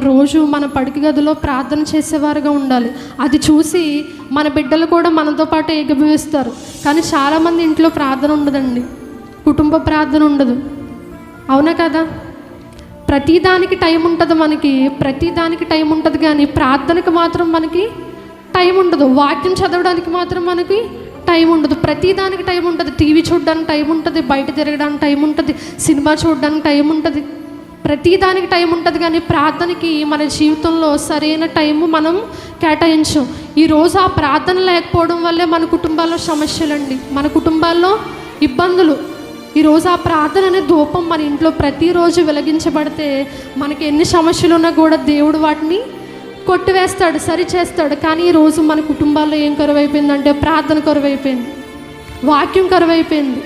రోజు మన పడుక గదిలో ప్రార్థన చేసేవారుగా ఉండాలి. అది చూసి మన బిడ్డలు కూడా మనతో పాటు ఏకభవిస్తారు. కానీ చాలామంది ఇంట్లో ప్రార్థన ఉండదండి. కుటుంబ ప్రార్థన ఉండదు. అవునా కదా? ప్రతిదానికి టైం ఉంటుంది మనకి ప్రతిదానికి టైం ఉంటుంది కానీ ప్రార్థనకు మాత్రం మనకి టైం ఉండదు. వాక్యం చదవడానికి మాత్రం మనకి టైం ఉండదు. ప్రతిదానికి టైం ఉంటుంది. టీవీ చూడడానికి టైం ఉంటుంది. బయట తిరగడానికి టైం ఉంటుంది. సినిమా చూడడానికి టైం ఉంటుంది. ప్రతిదానికి టైం ఉంటుంది కానీ ప్రార్థనకి మన జీవితంలో సరైన టైము మనం కేటాయించం. ఈరోజు ఆ ప్రార్థన లేకపోవడం వల్లే మన కుటుంబాల్లో సమస్యలండి. మన కుటుంబాల్లో ఇబ్బందులు. ఈరోజు ఆ ప్రార్థన అనే ధూపం మన ఇంట్లో ప్రతిరోజు వెలిగించబడితే మనకి ఎన్ని సమస్యలు ఉన్నా కూడా దేవుడు వాటిని కొట్టివేస్తాడు సరి చేస్తాడు. కానీ ఈరోజు మన కుటుంబాల్లో ఏం కరువైపోయిందంటే ప్రార్థన కరువైపోయింది. వాక్యం కరువైపోయింది.